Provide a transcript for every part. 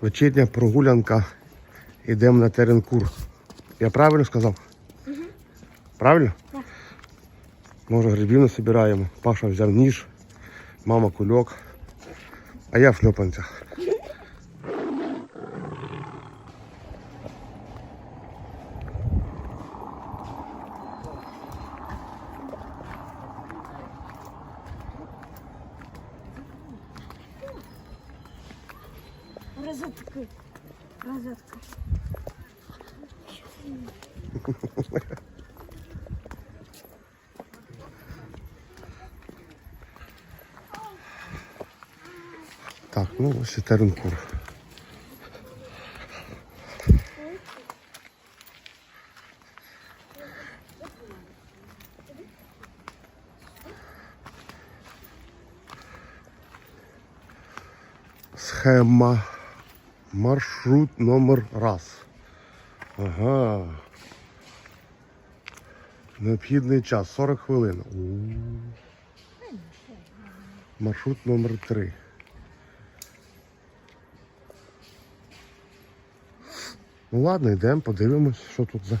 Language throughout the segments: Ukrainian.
Вечірня прогулянка. Йдемо на теренкур. Я правильно сказав? Правильно? Так. Може грибів не собираємо. Паша взяв ніж, мама кульок, а я в шльопанцях. Розетки. Розетка. Так, ну ось і теренкур. Схема. Маршрут номер раз. Ага. Необхідний час 40 хвилин. У. Маршрут номер 3. Ну ладно, йдемо, подивимось, що тут за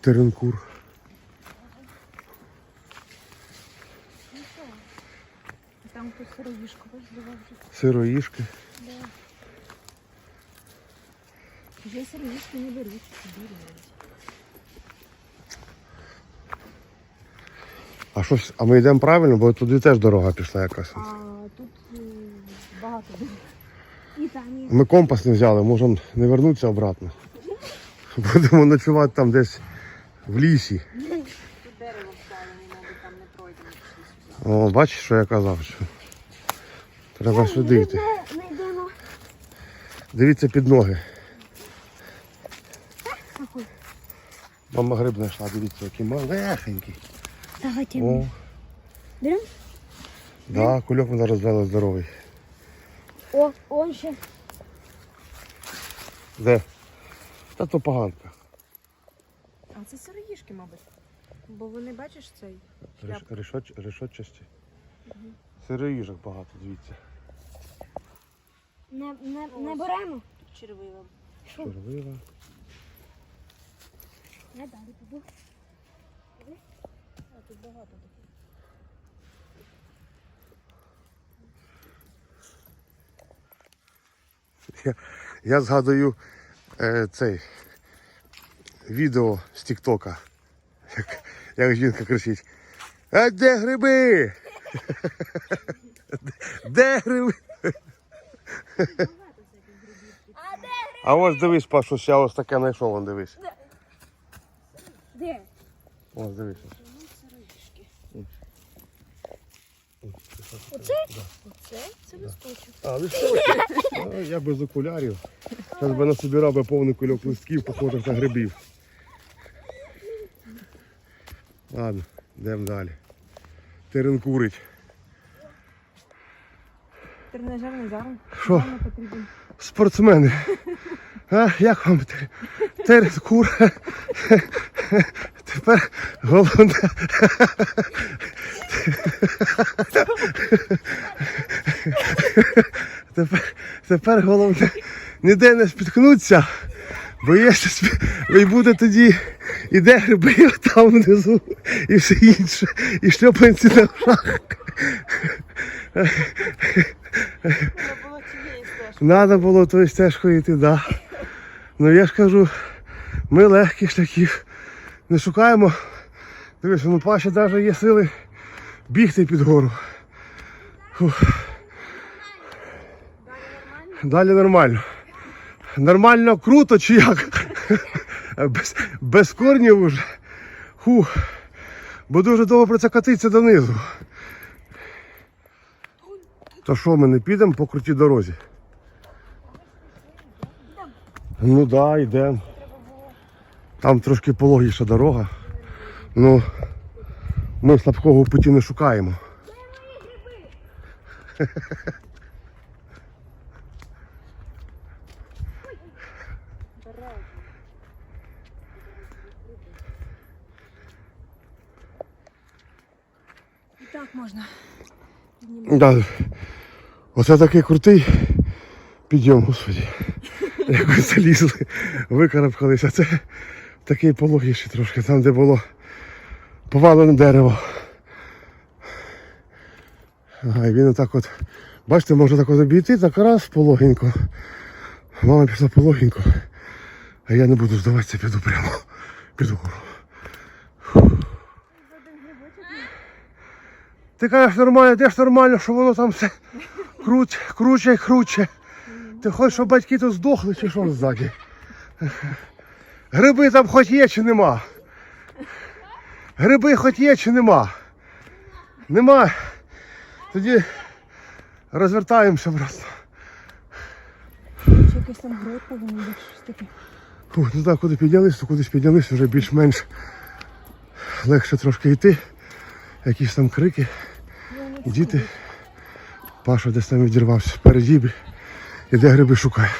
теренкур. Там хтось сироїшку здавав. Сироїшки. Вже не беруть. А щось, а ми йдемо правильно, бо туди теж дорога пішла якась. А тут е, багато. І там є. Ми компас не взяли, можемо не вернутися обратно. Будемо ночувати там десь в лісі. Тут дерево мабуть, там не пройдемо. О, бачиш, що я казав? Що треба сюди йти. Дивіться під ноги. Какой? Мама гриб знайшла, дивіться, який малесенький. Давайте. О, Берем? да, кульок ми зараз взяли здоровий. О, он ще. Де? Та то поганка. А це сироїшки, мабуть. Бо вони, бачиш, цей. Реш, решоч, решотчасті. Сироїжок багато, дивіться. Не, не, не беремо. Червива. Червива. Я далі піду. А тут багато таких. Я, я згадую е, цей відео з Тіктока. Як, як жінка кричить. А де гриби? Де гриби? А де? А ось дивись, Паш, ось я ось таке знайшов, вон дивись. Де? Ось дивись. Оце? Оце? Це листочок. А, листочки. А, Я без окулярів. Зараз би насобирав би повний кульок листків, похожих на грибів. Ладно, йдемо далі. Теренкурить. Тренажерний зал. Що? Спортсмени. А, як вам те- теренкур? Тепер головне. Тепер, тепер головне ніде не спіткнуться, бо є і буде тоді іде гриби там внизу і все інше, і шльопанці на ушах. Треба було. Надо тою стежкою йти, да. Ну я ж кажу, ми легких шляхів не шукаємо. Дивись, ну Паші навіть є сили бігти під гору. Фух. Далі нормально. Нормально круто чи як? Без, без корнів уже. Фух. Бо дуже довго про це катиться донизу. То що, ми не підемо по крутій дорозі? Ну так, да, йдемо. Там трошки пологіша дорога. Ну, ми слабкого путі не шукаємо. І так можна. Да. Оце такий крутий Підйом, господі. Якось залізли, викарабкалися. Це такий пологіший трошки, там, де було повалене дерево. Ага, і він отак от, бачите, може так от обійти, так раз пологенько. Мама пішла пологенько, а я не буду здаватися, піду прямо. Піду. Ти кажеш нормально, де ж нормально, що воно там все круть, круче і круче. Ти хочеш, щоб батьки тут здохли чи що ззаді? Гриби там хоч є чи нема? Гриби хоч є чи нема? Нема. Тоді розвертаємося просто. Чи якийсь там грот повинен бути щось таке. Фух, не знаю, куди піднялись, то кудись піднялись, вже більш-менш легше трошки йти. Якісь там крики. Діти. Паша десь там відірвався впереді. Іде гриби шукає.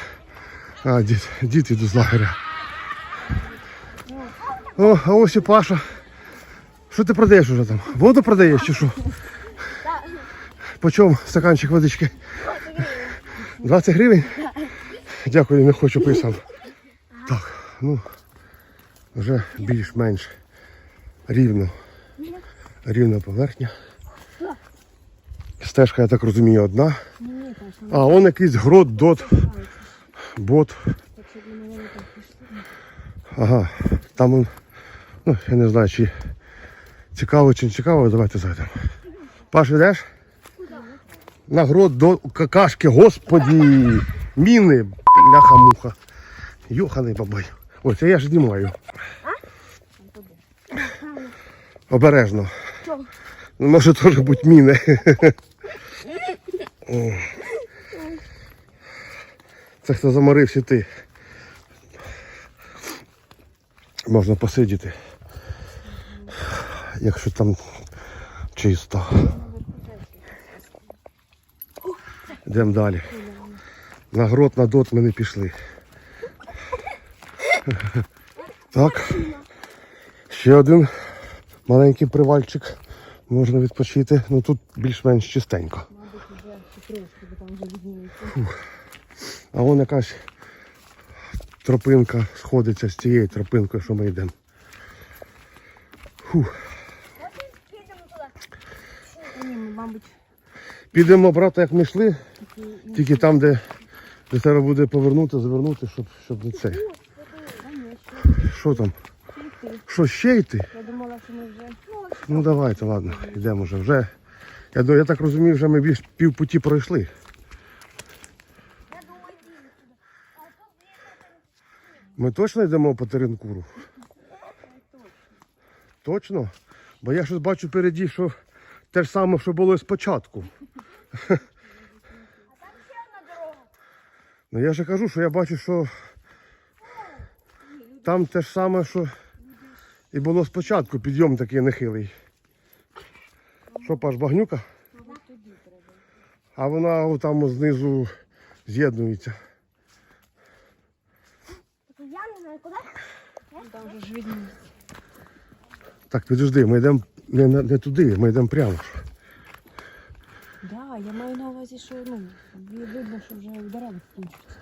А, дід, дід іду з лагеря. О, а ось і Паша. Що ти продаєш уже там? Воду продаєш чи що? По чому стаканчик водички? 20 гривень? Дякую, не хочу пий сам. Так, ну, вже більш-менш рівно. Рівна поверхня. Стежка, я так розумію, одна. А, он якийсь грот, дот, бот. Ага, там он, ну, я не знаю, чи цікаво, чи не цікаво, давайте зайдемо. Паш, йдеш? На грот до какашки, господі! Міни, бляха-муха. Йоханий бабай. Ой, це я ж знімаю. Обережно. Ну, Може теж бути міни. Це хто заморився ти. Можна посидіти. Якщо там чисто. Йдемо далі. На грот, на дот ми не пішли. Так. Ще один маленький привальчик. Можна відпочити. Ну тут більш-менш чистенько. Трошки, бо там вже відніється. А вон якась тропинка сходиться з цією тропинкою, що ми йдемо. Фух. Мабуть, Підемо брати, як ми йшли, тільки там, де, де треба буде повернути, завернути, щоб, щоб не це. Що там? Що ще йти? Я думала, що ми вже Ну давайте, ладно, йдемо вже. вже. Я, так розумію, вже ми більш пів путі пройшли. Ми точно йдемо по Теренкуру? Точно? Бо я щось бачу впереді, що те ж саме, що було спочатку. Ну я же кажу, що я бачу, що там те ж саме, що і було спочатку, підйом такий нехилий. Що, Паш, багнюка? А вона там знизу з'єднується. Так, підожди, ми йдемо не, не, не туди, ми йдемо прямо. ж. Да, я маю на увазі, що ну, видно, що вже дерева закінчуються.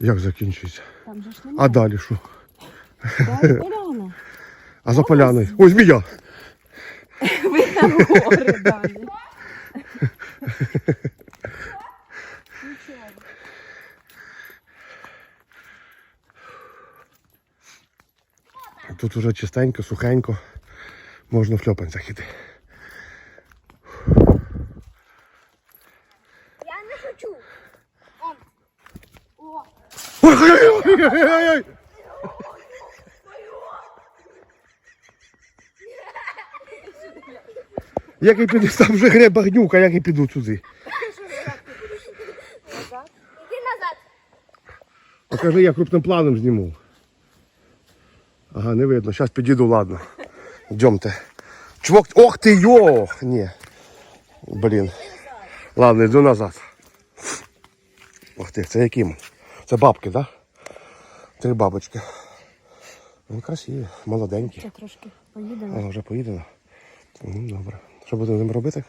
Як закінчується? Там же ж А далі що? Далі поляна. А за поляною? Ой, змія! Ви гори далі. Тут уже чистенько, сухенько. Можна в шльопанцях іти. Я не шучу. Он. О, Ой-ой-ой! Як я піду, там вже гре багнюка, як я піду сюди. іди назад. Покажи, я крупним планом зніму. Ага, не видно. Зараз підійду, ладно. Йдемте. Чувак, ох ти йох! Ні. Блін. Ладно, йду назад. Ох ти, це яким? Це бабки, так? Да? Три бабочки. Ну, красиві, молоденькі. Ще трошки поїдемо. А, вже поїдено? Ну, добре. Що будемо з ним робити?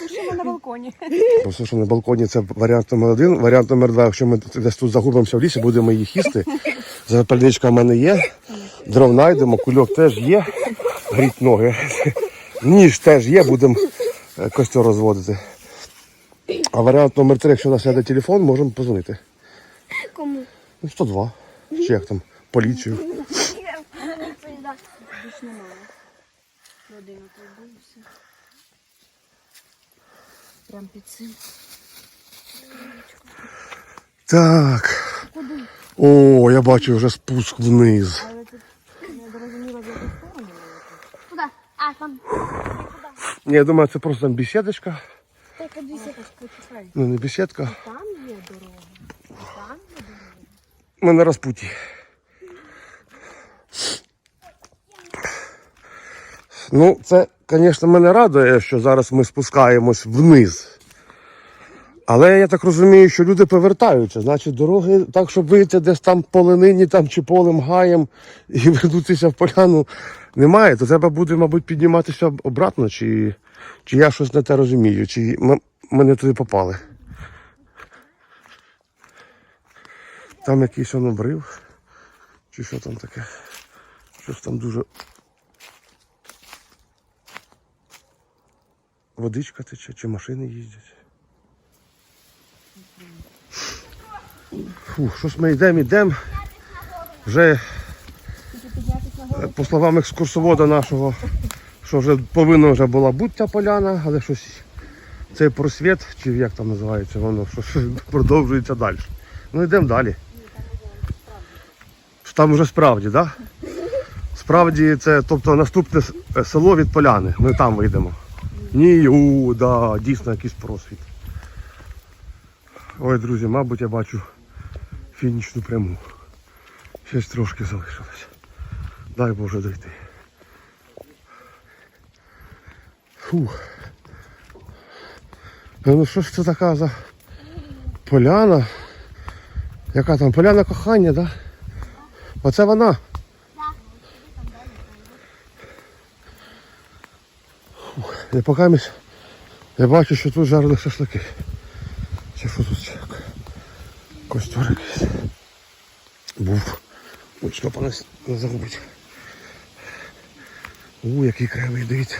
Сушимо на балконі. Що на балконі це варіант номер один. Варіант номер два, якщо ми десь тут загубимося в лісі, будемо їх їсти. Запальничка в мене є. Дров знайдемо, кульок теж є. Гріть ноги. Ніж теж є, будемо е, костер розводити. А варіант номер три, якщо у нас сяде телефон, можемо позвонити. Кому? Ну, 102. Чи як там, поліцію. Більш немає. Родина Прям під цим. Так. О, я бачу вже спуск вниз. Але тут не зрозуміло, в яку сторону мені. Куда? А, там. Ні, я думаю, це просто там бесідочка. Так, дві сіточки, чекай. Ну, не бесідка. Там є дорога. Там є дорога. Ми на розпуті. Ну, це, звісно, мене радує, що зараз ми спускаємось вниз. Але я так розумію, що люди повертаються. Значить, дороги так, щоб вийти десь там по ленині там, чи полем гаєм і вернутися в поляну, немає. То треба буде, мабуть, підніматися обратно, чи, чи я щось не те розумію, чи ми туди попали. Там якийсь он обрив. Чи що там таке? Щось там дуже. Водичка тече, чи машини їздять. Фу, щось ми йдемо, йдемо. Вже, по словам екскурсовода нашого, що вже повинна вже була бути ця поляна, але щось цей просвіт, чи як там називається, воно щось продовжується далі. Ну йдемо далі. Там вже справді, так? Да? Справді це, тобто наступне село від поляни. Ми там вийдемо. Ні, у, да, дійсно якийсь просвіт. Ой, друзі, мабуть, я бачу фінішну пряму. Щось трошки залишилось. Дай Боже дойти. Фух. Ну що ж це така за поляна? Яка там поляна кохання? Да? Оце вона. Я поки я бачу, що тут жарили шашлики. Чи що тут? Костюр якийсь. Був. Ой, що пане не загубить. У, який кривий, дивіться.